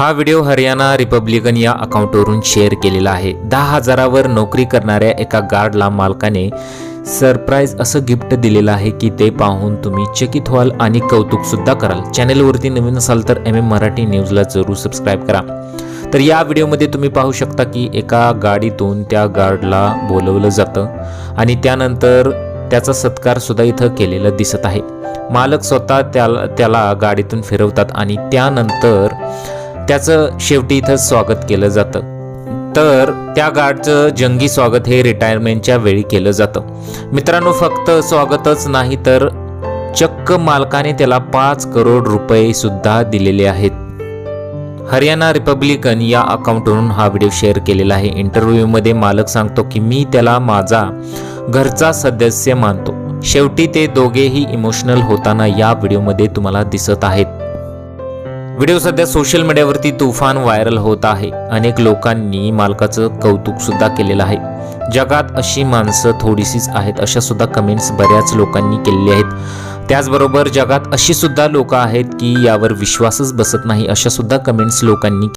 हा video Haryana Republican या अकाउंटवरून share केलेला आहे. दहा हजारावर नोकरी करणाऱ्या एका गार्डला मालकाने सरप्राईज असं गिफ्ट दिलेलं आहे की ते पाहून तुम्ही चकित व्हाल आणि कौतुकसुद्धा कराल. चॅनेलवरती नवीन असाल तर एम एम मराठी न्यूजला जरूर सबस्क्राईब करा. तर या व्हिडिओमध्ये तुम्ही पाहू शकता की एका गाडीतून त्या गार्डला बोलवलं जातं आणि त्यानंतर त्याचा सत्कारसुद्धा इथं केलेला दिसत आहे. मालक स्वतः त्याला त्याला गाडीतून फिरवतात आणि त्यानंतर त्याचं शेवटी इथं स्वागत केलं जातं. तर त्या गार्डचं जंगी स्वागत हे रिटायरमेंटच्या वेळी केलं जातं. मित्रांनो फक्त स्वागतच नाही तर चक्क मालकाने त्याला पाच करोड रुपये सुद्धा दिलेले आहेत. हरियाणा रिपब्लिकन या अकाउंटवरून हा व्हिडिओ शेअर केलेला आहे. इंटरव्ह्यूमध्ये मालक सांगतो की मी त्याला माझा घरचा सदस्य मानतो. शेवटी ते दोघेही इमोशनल होताना या व्हिडिओमध्ये तुम्हाला दिसत आहेत. व्हिडिओ सध्या सोशल मीडियावरती तुफान व्हायरल होत आहे. अनेक लोकांनी मालकाचं कौतुक सुद्धा केलेलं आहे. जगात अशी माणसं थोडीशीच आहेत अशा सुद्धा कमेंट्स बऱ्याच लोकांनी केलेली आहेत. त्याचबरोबर जगात अशी सुद्धा लोक आहेत की यावर विश्वासच बसत नाही अशा सुद्धा कमेंट्स लोकांनी